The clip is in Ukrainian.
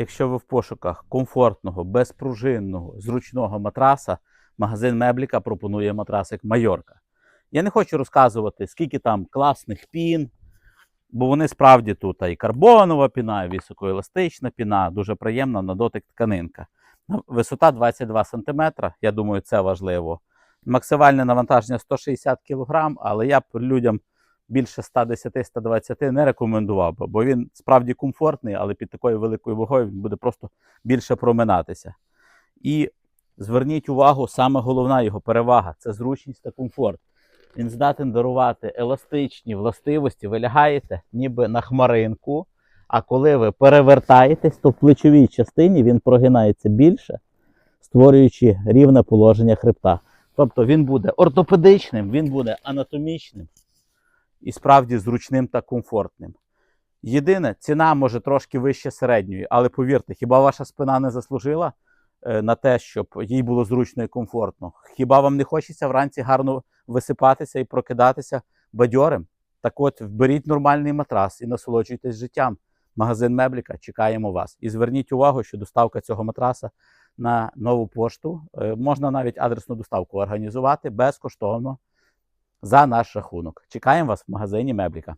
Якщо ви в пошуках комфортного, безпружинного, зручного матраса, магазин Мебліка пропонує матрасик Майорка. Я не хочу розказувати, скільки там класних пін, бо вони справді тут і карбонова піна, і високоеластична піна, дуже приємна на дотик тканинка. Висота 22 см, я думаю, це важливо. Максимальне навантаження 160 кг, але я людям більше 110-120 не рекомендував би, бо він справді комфортний, але під такою великою вагою він буде просто більше проминатися. І зверніть увагу, саме головна його перевага це зручність та комфорт. Він здатен дарувати еластичні властивості, ви лягаєте ніби на хмаринку, а коли ви перевертаєтесь, то в плечовій частині він прогинається більше, створюючи рівне положення хребта. Тобто він буде ортопедичним, він буде анатомічним і справді зручним та комфортним. Єдине, ціна може трошки вище середньої, але повірте, хіба ваша спина не заслужила е, на те, щоб їй було зручно і комфортно? Хіба вам не хочеться вранці гарно висипатися і прокидатися бадьорим? Так от, вберіть нормальний матрас і насолоджуйтесь життям. Магазин Мебліка чекаємо вас. І зверніть увагу, що доставка цього матраса на нову пошту е, можна навіть адресну доставку організувати безкоштовно за наш рахунок. Чекаємо вас в магазині Мебліка.